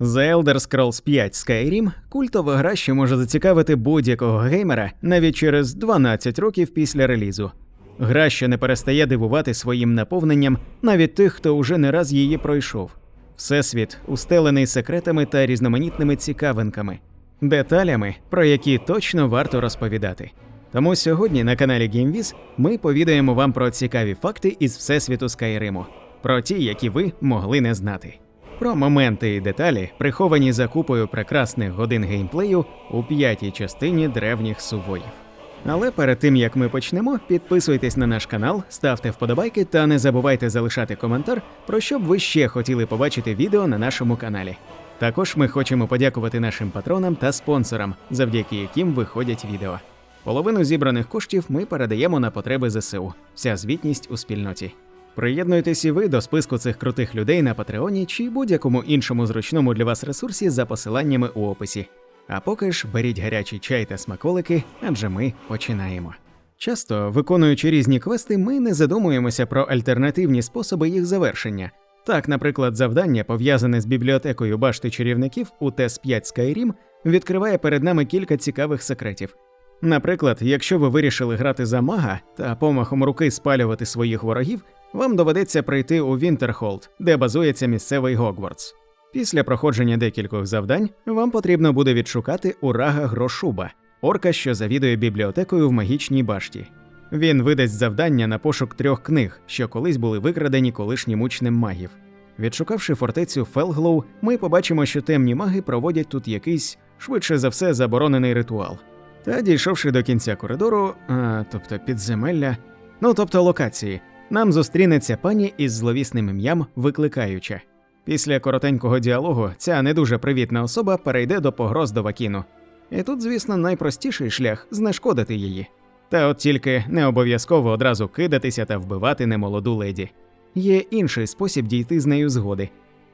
The Elder Scrolls 5 Skyrim культова гра, що може зацікавити будь-якого геймера навіть через 12 років після релізу. Гра, що не перестає дивувати своїм наповненням навіть тих, хто уже не раз її пройшов. Всесвіт устелений секретами та різноманітними цікавинками, деталями, про які точно варто розповідати. Тому сьогодні на каналі GameViz ми повідаємо вам про цікаві факти із всесвіту Скайриму, про ті, які ви могли не знати. Про моменти і деталі, приховані за купою прекрасних годин геймплею у п'ятій частині древніх сувоїв. Але перед тим як ми почнемо, підписуйтесь на наш канал, ставте вподобайки та не забувайте залишати коментар, про що б ви ще хотіли побачити відео на нашому каналі. Також ми хочемо подякувати нашим патронам та спонсорам, завдяки яким виходять відео. Половину зібраних коштів ми передаємо на потреби ЗСУ. Вся звітність у спільноті. Приєднуйтесь і ви до списку цих крутих людей на Патреоні чи будь-якому іншому зручному для вас ресурсі за посиланнями у описі. А поки ж беріть гарячий чай та смаколики, адже ми починаємо. Часто, виконуючи різні квести, ми не задумуємося про альтернативні способи їх завершення. Так, наприклад, завдання, пов'язане з бібліотекою башти чарівників у ТЕС 5 Skyrim, відкриває перед нами кілька цікавих секретів. Наприклад, якщо ви вирішили грати за мага та помахом руки спалювати своїх ворогів, вам доведеться прийти у Вінтерхолд, де базується місцевий Гогвартс. Після проходження декількох завдань вам потрібно буде відшукати урага Грошуба, орка, що завідує бібліотекою в магічній башті. Він видасть завдання на пошук трьох книг, що колись були викрадені колишнім учнем магів. Відшукавши фортецю Фелглоу, ми побачимо, що темні маги проводять тут якийсь, швидше за все, заборонений ритуал. Та дійшовши до кінця коридору, а, тобто підземелля, ну тобто локації, нам зустрінеться пані із зловісним ім'ям Викликаюча. Після коротенького діалогу ця не дуже привітна особа перейде до погроз до Вакіну. І тут, звісно, найпростіший шлях знешкодити її. Та от тільки не обов'язково одразу кидатися та вбивати немолоду леді. Є інший спосіб дійти з нею згоди.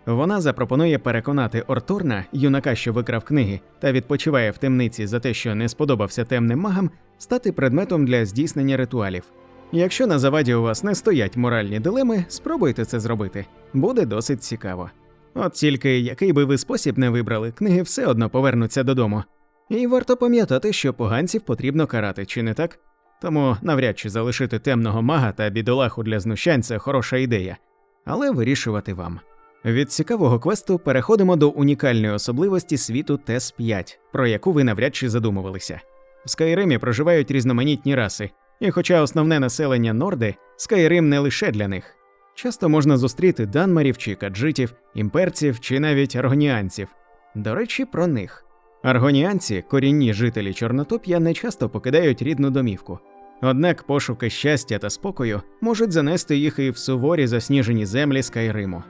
Вона запропонує переконати Орторна, юнака, що викрав книги, та відпочиває в темниці за те, що не сподобався темним магам, стати предметом для здійснення ритуалів. Якщо на заваді у вас не стоять моральні дилеми, спробуйте це зробити. Буде досить цікаво. От тільки який би ви спосіб не вибрали, книги все одно повернуться додому. І варто пам'ятати, що поганців потрібно карати, чи не так? Тому навряд чи залишити темного мага та бідолаху для знущань це хороша ідея, але вирішувати вам. Від цікавого квесту переходимо до унікальної особливості світу ТЕС 5, про яку ви навряд чи задумувалися. В Скайримі проживають різноманітні раси, і хоча основне населення Норди, Скайрим не лише для них. Часто можна зустріти данмарів чи каджитів, імперців чи навіть аргоніанців. До речі, про них. Аргоніанці, корінні жителі Чорнотоп'я, не часто покидають рідну домівку. Однак пошуки щастя та спокою можуть занести їх і в суворі засніжені землі Скайриму.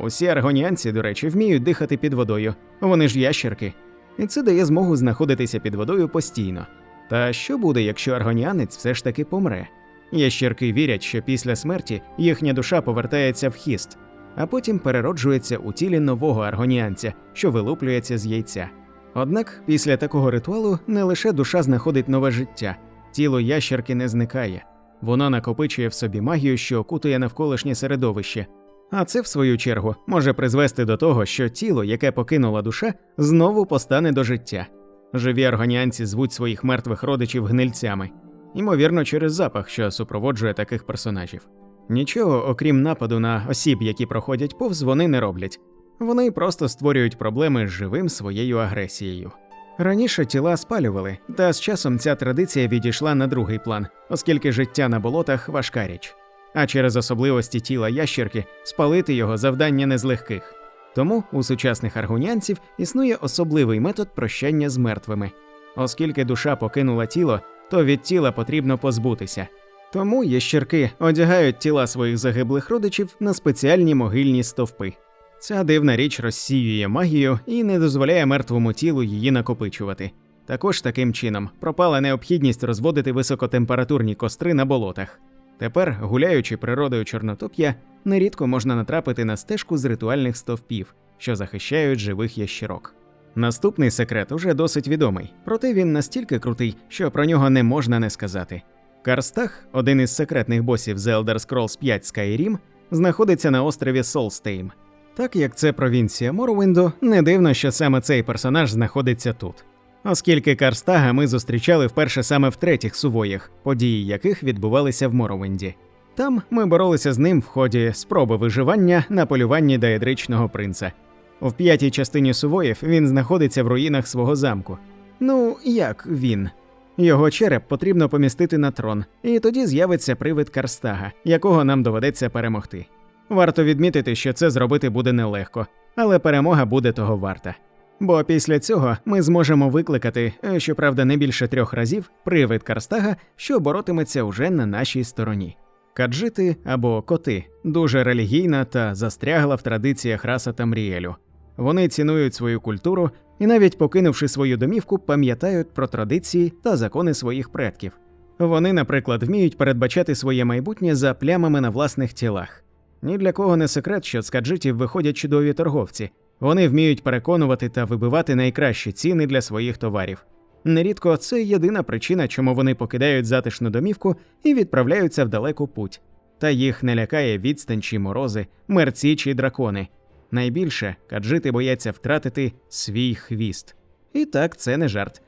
Усі аргоніанці, до речі, вміють дихати під водою, вони ж ящерки, і це дає змогу знаходитися під водою постійно. Та що буде, якщо аргоніанець все ж таки помре? Ящерки вірять, що після смерті їхня душа повертається в хіст, а потім перероджується у тілі нового аргоніанця, що вилуплюється з яйця. Однак після такого ритуалу не лише душа знаходить нове життя, тіло ящерки не зникає, воно накопичує в собі магію, що окутує навколишнє середовище. А це, в свою чергу, може призвести до того, що тіло, яке покинула душа, знову постане до життя. Живі аргоніанці звуть своїх мертвих родичів гнильцями, ймовірно, через запах, що супроводжує таких персонажів. Нічого, окрім нападу на осіб, які проходять повз, вони не роблять. Вони просто створюють проблеми з живим своєю агресією. Раніше тіла спалювали, та з часом ця традиція відійшла на другий план, оскільки життя на болотах важка річ. А через особливості тіла ящерки спалити його завдання не з легких. Тому у сучасних аргунянців існує особливий метод прощання з мертвими. Оскільки душа покинула тіло, то від тіла потрібно позбутися. Тому ящерки одягають тіла своїх загиблих родичів на спеціальні могильні стовпи. Ця дивна річ розсіює магію і не дозволяє мертвому тілу її накопичувати. Також таким чином пропала необхідність розводити високотемпературні костри на болотах. Тепер, гуляючи природою Чорнотоп'я, нерідко можна натрапити на стежку з ритуальних стовпів, що захищають живих ящерок. Наступний секрет уже досить відомий, проте він настільки крутий, що про нього не можна не сказати. Карстах, один із секретних босів The Elder Scrolls 5 Skyrim, знаходиться на острові Солстейм. Так як це провінція Моровинду, не дивно, що саме цей персонаж знаходиться тут. Оскільки Карстага ми зустрічали вперше саме в третіх сувоях, події яких відбувалися в Моровинді. Там ми боролися з ним в ході спроби виживання на полюванні даедричного принца. В п'ятій частині сувоїв він знаходиться в руїнах свого замку. Ну, як він? Його череп потрібно помістити на трон, і тоді з'явиться привид Карстага, якого нам доведеться перемогти. Варто відмітити, що це зробити буде нелегко, але перемога буде того варта. Бо після цього ми зможемо викликати, е, щоправда, не більше трьох разів, привид Карстага, що боротиметься уже на нашій стороні. Каджити або коти дуже релігійна та застрягла в традиціях раса Тамріелю. Вони цінують свою культуру і, навіть покинувши свою домівку, пам'ятають про традиції та закони своїх предків. Вони, наприклад, вміють передбачати своє майбутнє за плямами на власних тілах. Ні для кого не секрет, що з каджитів виходять чудові торговці. Вони вміють переконувати та вибивати найкращі ціни для своїх товарів. Нерідко це єдина причина, чому вони покидають затишну домівку і відправляються в далеку путь. Та їх не лякає відстань чи морози, мерці чи дракони. Найбільше каджити бояться втратити свій хвіст. І так, це не жарт.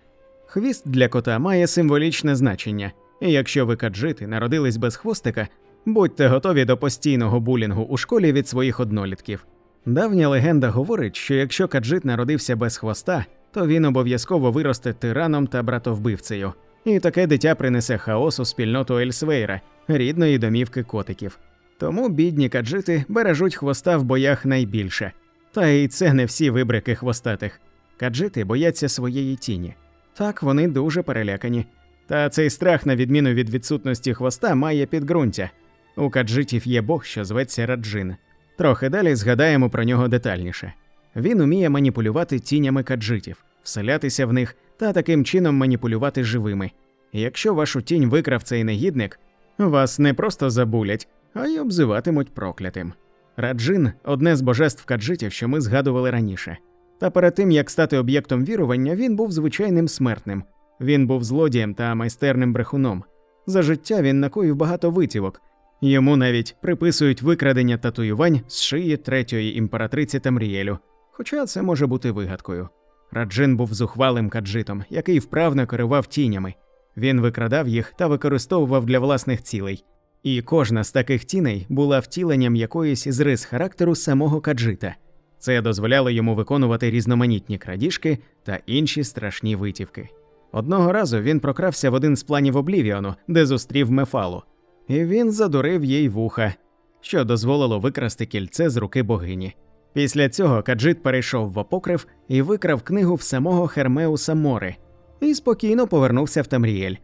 Хвіст для кота має символічне значення, і якщо ви каджити народились без хвостика, будьте готові до постійного булінгу у школі від своїх однолітків. Давня легенда говорить, що якщо каджит народився без хвоста, то він обов'язково виросте тираном та братовбивцею, і таке дитя принесе хаос у спільноту Ельсвейра, рідної домівки котиків. Тому бідні каджити бережуть хвоста в боях найбільше. Та й це не всі вибрики хвостатих. Каджити бояться своєї тіні. Так вони дуже перелякані. Та цей страх, на відміну від відсутності хвоста, має підґрунтя. У каджитів є бог, що зветься Раджин. Трохи далі згадаємо про нього детальніше. Він уміє маніпулювати тінями каджитів, вселятися в них та таким чином маніпулювати живими. Якщо вашу тінь викрав цей негідник, вас не просто забулять, а й обзиватимуть проклятим. Раджин одне з божеств каджитів, що ми згадували раніше. Та перед тим як стати об'єктом вірування, він був звичайним смертним. Він був злодієм та майстерним брехуном. За життя він накоїв багато витівок. Йому навіть приписують викрадення татуювань з шиї третьої імператриці Тамрієлю, хоча це може бути вигадкою. Раджин був зухвалим каджитом, який вправно керував тінями. Він викрадав їх та використовував для власних цілей. І кожна з таких тіней була втіленням якоїсь з рис характеру самого каджита. Це дозволяло йому виконувати різноманітні крадіжки та інші страшні витівки. Одного разу він прокрався в один з планів Облівіону, де зустрів Мефалу, і він задурив їй вуха, що дозволило викрасти кільце з руки богині. Після цього Каджит перейшов в апокрив і викрав книгу в самого Хермеуса Мори і спокійно повернувся в Тамріель.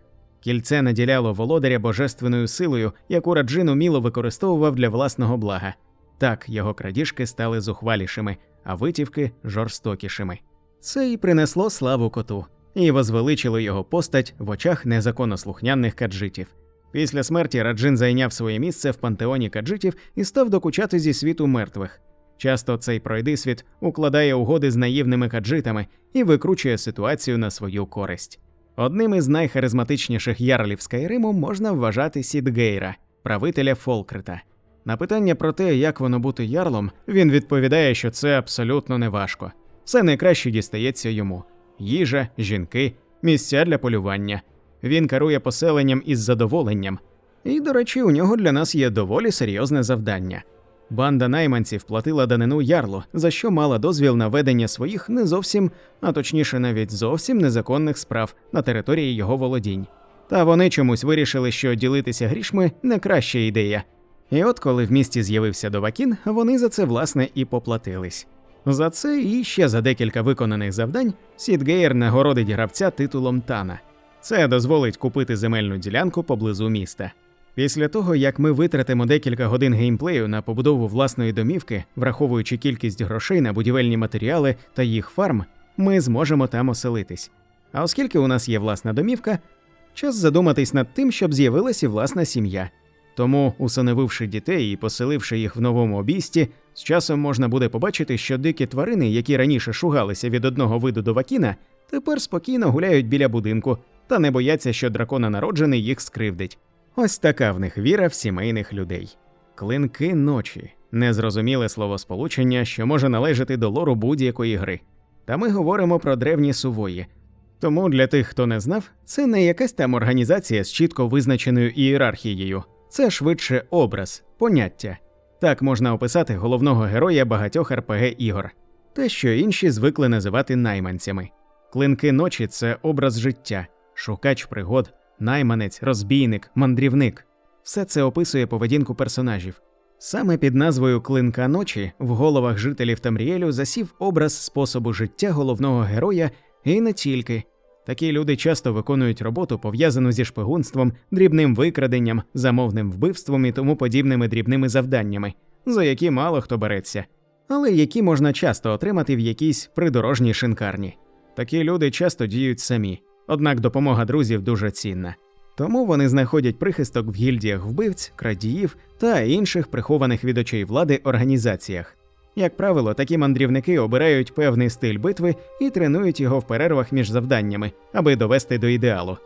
Кільце наділяло володаря божественною силою, яку Раджин уміло використовував для власного блага. Так його крадіжки стали зухвалішими, а витівки жорстокішими. Це й принесло славу коту, і возвеличило його постать в очах незаконнослухняних каджитів. Після смерті Раджин зайняв своє місце в пантеоні каджитів і став докучати зі світу мертвих. Часто цей пройдисвіт укладає угоди з наївними каджитами і викручує ситуацію на свою користь. Одним із найхаризматичніших ярлів Скайриму можна вважати Сідгейра, правителя Фолкрита. На питання про те, як воно бути ярлом, він відповідає, що це абсолютно неважко. Все найкраще дістається йому: їжа, жінки, місця для полювання. Він керує поселенням із задоволенням. І, до речі, у нього для нас є доволі серйозне завдання. Банда найманців платила данину ярлу, за що мала дозвіл на ведення своїх не зовсім, а точніше, навіть зовсім незаконних справ на території його володінь. Та вони чомусь вирішили, що ділитися грішми не краща ідея. І от коли в місті з'явився Довакін, вони за це власне і поплатились. За це і ще за декілька виконаних завдань Сідгейр нагородить гравця титулом Тана. Це дозволить купити земельну ділянку поблизу міста. Після того, як ми витратимо декілька годин геймплею на побудову власної домівки, враховуючи кількість грошей на будівельні матеріали та їх фарм, ми зможемо там оселитись. А оскільки у нас є власна домівка, час задуматись над тим, щоб з'явилася власна сім'я. Тому, усиновивши дітей і поселивши їх в новому обійсті, з часом можна буде побачити, що дикі тварини, які раніше шугалися від одного виду до вакіна, тепер спокійно гуляють біля будинку та не бояться, що дракона народжений їх скривдить. Ось така в них віра в сімейних людей. Клинки ночі. незрозуміле словосполучення, що може належати до лору будь-якої гри. Та ми говоримо про древні сувої. Тому для тих, хто не знав, це не якась там організація з чітко визначеною ієрархією, це швидше образ, поняття. Так можна описати головного героя багатьох РПГ ігор, те, що інші звикли називати найманцями. Клинки ночі це образ життя, шукач пригод, найманець, розбійник, мандрівник. Все це описує поведінку персонажів. Саме під назвою Клинка ночі в головах жителів Тамріелю засів образ способу життя головного героя і не тільки. Такі люди часто виконують роботу, пов'язану зі шпигунством, дрібним викраденням, замовним вбивством і тому подібними дрібними завданнями, за які мало хто береться, але які можна часто отримати в якійсь придорожній шинкарні. Такі люди часто діють самі, однак допомога друзів дуже цінна. Тому вони знаходять прихисток в гільдіях вбивць, крадіїв та інших прихованих від очей влади організаціях. Як правило, такі мандрівники обирають певний стиль битви і тренують його в перервах між завданнями, аби довести до ідеалу.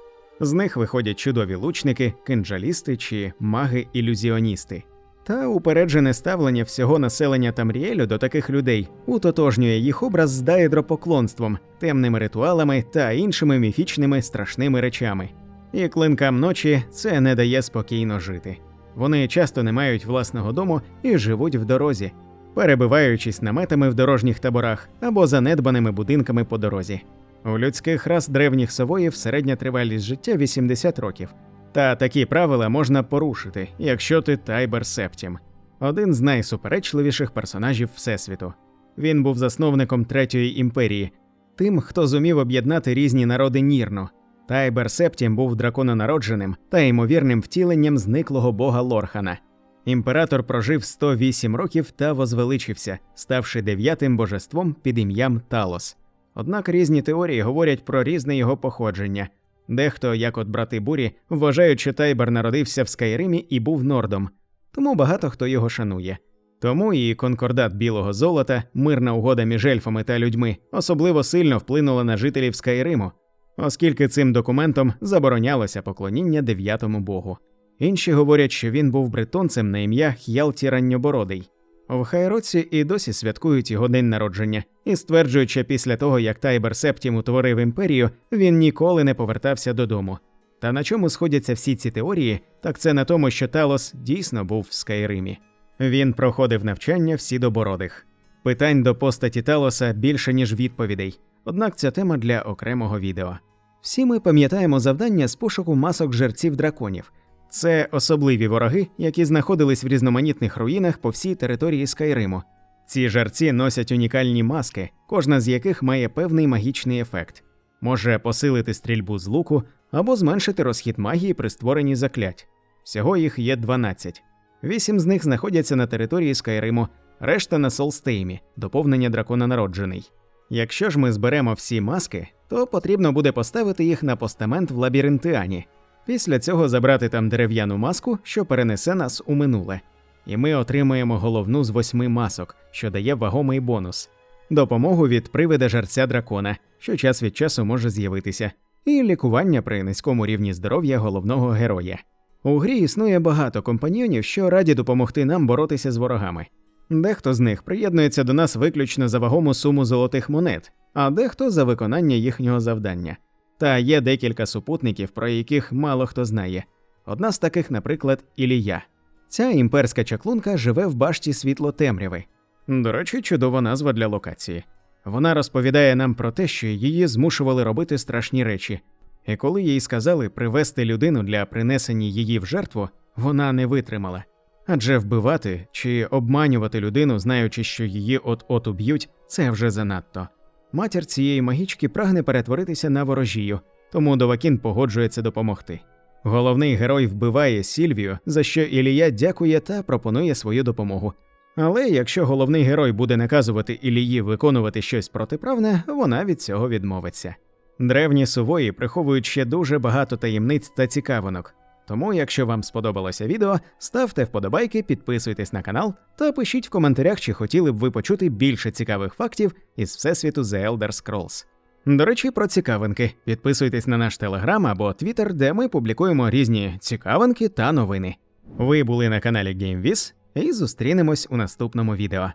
З них виходять чудові лучники, кинджалісти чи маги-ілюзіоністи. Та упереджене ставлення всього населення Тамріелю до таких людей утотожнює їх образ з дайдропоклонством, темними ритуалами та іншими міфічними страшними речами. І клинкам ночі це не дає спокійно жити. Вони часто не мають власного дому і живуть в дорозі, перебиваючись наметами в дорожніх таборах або занедбаними будинками по дорозі. У людських рас древніх совоїв середня тривалість життя 80 років. Та такі правила можна порушити, якщо ти Тайбер Септім, один з найсуперечливіших персонажів Всесвіту. Він був засновником Третьої імперії, тим, хто зумів об'єднати різні народи Нірну. Тайбер Септім був дракононародженим та ймовірним втіленням зниклого бога Лорхана. Імператор прожив 108 років та возвеличився, ставши дев'ятим божеством під ім'ям Талос. Однак різні теорії говорять про різне його походження. Дехто, як от брати бурі, вважають, що Тайбер народився в Скайримі і був нордом, тому багато хто його шанує. Тому і конкордат білого золота, мирна угода між ельфами та людьми, особливо сильно вплинула на жителів Скайриму, оскільки цим документом заборонялося поклоніння дев'ятому богу. Інші говорять, що він був бретонцем на ім'я Х'ялті Ранньобородий. В Хайроці і досі святкують його день народження, і стверджують, що після того, як Тайбер Септім утворив імперію, він ніколи не повертався додому. Та на чому сходяться всі ці теорії, так це на тому, що Талос дійсно був в Скайримі. Він проходив навчання всі добородих. Питань до постаті Талоса більше, ніж відповідей, однак ця тема для окремого відео. Всі ми пам'ятаємо завдання з пошуку масок жерців драконів. Це особливі вороги, які знаходились в різноманітних руїнах по всій території Скайриму. Ці жарці носять унікальні маски, кожна з яких має певний магічний ефект, може посилити стрільбу з луку або зменшити розхід магії при створенні заклять. Всього їх є 12. Вісім з них знаходяться на території Скайриму, решта на Солстеймі, доповнення дракона народжений. Якщо ж ми зберемо всі маски, то потрібно буде поставити їх на постамент в лабіринтиані. Після цього забрати там дерев'яну маску, що перенесе нас у минуле, і ми отримаємо головну з восьми масок, що дає вагомий бонус, допомогу від привида жарця дракона, що час від часу може з'явитися, і лікування при низькому рівні здоров'я головного героя. У грі існує багато компаньйонів, що раді допомогти нам боротися з ворогами. Дехто з них приєднується до нас виключно за вагому суму золотих монет, а дехто за виконання їхнього завдання. Та є декілька супутників, про яких мало хто знає. Одна з таких, наприклад, Ілія. Ця імперська чаклунка живе в башті світло темряви. До речі, чудова назва для локації. Вона розповідає нам про те, що її змушували робити страшні речі, і коли їй сказали привести людину для принесення її в жертву, вона не витримала. Адже вбивати чи обманювати людину, знаючи, що її от-от уб'ють, це вже занадто. Матір цієї магічки прагне перетворитися на ворожію, тому Довакін погоджується допомогти. Головний герой вбиває Сільвію, за що Ілія дякує та пропонує свою допомогу. Але якщо головний герой буде наказувати Ілії виконувати щось протиправне, вона від цього відмовиться. Древні сувої приховують ще дуже багато таємниць та цікавинок. Тому, якщо вам сподобалося відео, ставте вподобайки, підписуйтесь на канал та пишіть в коментарях, чи хотіли б ви почути більше цікавих фактів із всесвіту The Elder Scrolls. До речі, про цікавинки. Підписуйтесь на наш телеграм або твіттер, де ми публікуємо різні цікавинки та новини. Ви були на каналі GameViz. і зустрінемось у наступному відео.